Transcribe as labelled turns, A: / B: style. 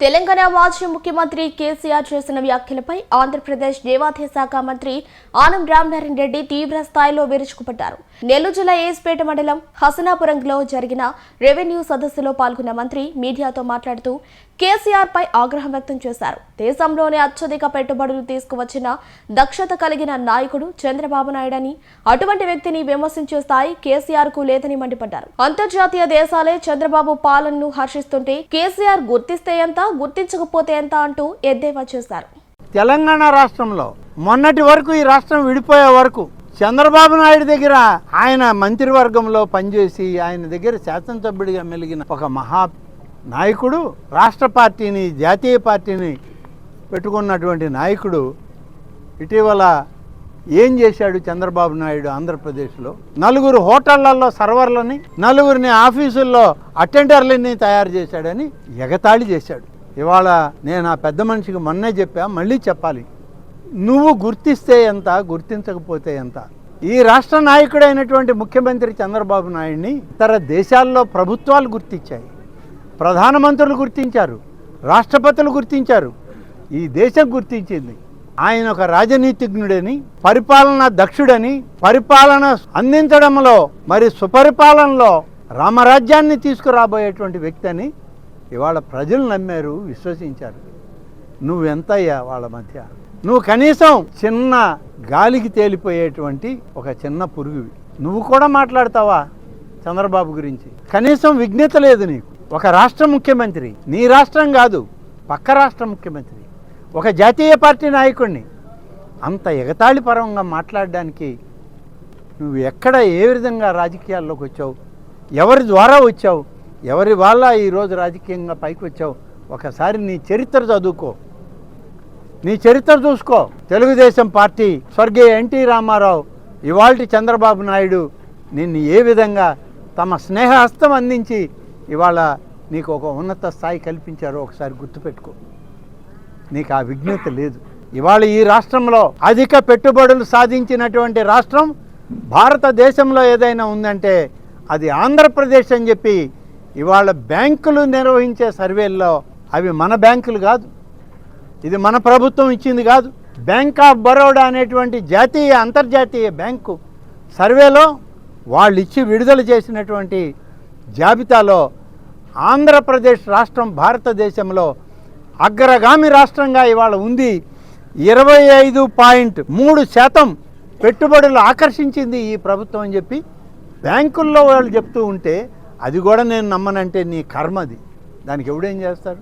A: తెలంగాణ మాజీ ముఖ్యమంత్రి కేసీఆర్ చేసిన వ్యాఖ్యలపై ఆంధ్రప్రదేశ్ దేవాదాయ శాఖ మంత్రి ఆనం రామనారాయణ రెడ్డి తీవ్ర స్థాయిలో విరుచుకుపడ్డారు. నెల్లూరు జిల్లా ఏస్పేట మండలం హసనాపురంలో జరిగిన రెవెన్యూ సదస్సులో పాల్గొన్న మంత్రి మీడియాతో మాట్లాడుతూ కేసీఆర్ పై ఆగ్రహం వ్యక్తం చేశారు. దేశంలోనే అత్యధిక పెట్టుబడులు తీసుకువచ్చిన దక్షత కలిగిన నాయకుడు చంద్రబాబు నాయుడని అటువంటి వ్యక్తిని విమర్శించే స్థాయి కేసీఆర్కు లేదని మండిపడ్డారు. అంతర్జాతీయ దేశాలే చంద్రబాబు పాలనను హర్షిస్తుంటే కేసీఆర్ గుర్తిస్తే ఎంత? గుర్తించకపోతే ఎంత అంటూ ఎద్దేవా చేశారు.
B: తెలంగాణ రాష్ట్రంలో మొన్నటి వరకు ఈ రాష్ట్రం విడిపోయే వరకు చంద్రబాబు నాయుడు దగ్గర ఆయన మంత్రివర్గంలో పనిచేసి ఆయన దగ్గర శాసనసభ్యుడిగా మెలిగిన ఒక మహా నాయకుడు రాష్ట్ర పార్టీని జాతీయ పార్టీని పెట్టుకున్నటువంటి నాయకుడు ఇటీవల ఏం చేశాడు చంద్రబాబు నాయుడు ఆంధ్రప్రదేశ్లో? నలుగురు హోటళ్ళలో సర్వర్లని నలుగురిని ఆఫీసుల్లో అటెండర్లని తయారు చేశాడని ఎగతాళి చేశాడు. ఇవాళ నేను ఆ పెద్ద మనిషికి మొన్నే చెప్పా మళ్ళీ చెప్పాలి. నువ్వు గుర్తిస్తే ఎంత గుర్తించకపోతే ఎంత? ఈ రాష్ట్ర నాయకుడైనటువంటి ముఖ్యమంత్రి చంద్రబాబు నాయుడిని ఇతర దేశాల్లో ప్రభుత్వాలు గుర్తించాయి. ప్రధానమంత్రులు గుర్తించారు రాష్ట్రపతులు గుర్తించారు ఈ దేశం గుర్తించింది. ఆయన ఒక రాజనీతిజ్ఞుడని పరిపాలన దక్షుడని పరిపాలన అందించడంలో మరి సుపరిపాలనలో రామరాజ్యాన్ని తీసుకురాబోయేటువంటి వ్యక్తి అని ఇవాళ ప్రజలు నమ్మారు విశ్వసించారు. నువ్వెంతయ్యా వాళ్ళ మధ్య? నువ్వు కనీసం చిన్న గాలికి తేలిపోయేటువంటి ఒక చిన్న పురుగువి. నువ్వు కూడా మాట్లాడతావా చంద్రబాబు గురించి? కనీసం విజ్ఞత లేదు నీకు. ఒక రాష్ట్ర ముఖ్యమంత్రి నీ రాష్ట్రం కాదు పక్క రాష్ట్ర ముఖ్యమంత్రి ఒక జాతీయ పార్టీ నాయకుడిని అంత ఎగతాళిపరంగా మాట్లాడడానికి నువ్వు ఎక్కడ ఏ విధంగా రాజకీయాల్లోకి వచ్చావు? ఎవరి ద్వారా వచ్చావు? ఎవరి వల్ల ఈరోజు రాజకీయంగా పైకి వచ్చావు? ఒకసారి నీ చరిత్ర చదువుకో. నీ చరిత్ర చూసుకో. తెలుగుదేశం పార్టీ స్వర్గీయ ఎన్టీ రామారావు ఇవాళ చంద్రబాబు నాయుడు నిన్ను ఏ విధంగా తమ స్నేహహస్తం అందించి ఇవాళ నీకు ఒక ఉన్నత స్థాయి కల్పించారో ఒకసారి గుర్తుపెట్టుకో. నీకు ఆ విజ్ఞత లేదు. ఇవాళ ఈ రాష్ట్రంలో అధిక పెట్టుబడులు సాధించినటువంటి రాష్ట్రం భారతదేశంలో ఏదైనా ఉందంటే అది ఆంధ్రప్రదేశ్ అని చెప్పి ఇవాళ బ్యాంకులు నిర్వహించే సర్వేల్లో అవి మన బ్యాంకులు కాదు. ఇది మన ప్రభుత్వం ఇచ్చింది కాదు. బ్యాంక్ ఆఫ్ బరోడా అనేటువంటి జాతీయ అంతర్జాతీయ బ్యాంకు సర్వేలో వాళ్ళు ఇచ్చి విడుదల చేసినటువంటి జాబితాలో ఆంధ్రప్రదేశ్ రాష్ట్రం భారతదేశంలో అగ్రగామి రాష్ట్రంగా ఇవాళ ఉంది. ఇరవై ఐదు పాయింట్ మూడు శాతం పెట్టుబడులు ఆకర్షించింది ఈ ప్రభుత్వం అని చెప్పి బ్యాంకుల్లో వాళ్ళు చెప్తూ ఉంటే అది కూడా నేను నమ్మనంటే నీ కర్మది దానికి ఎవడేం చేస్తారు?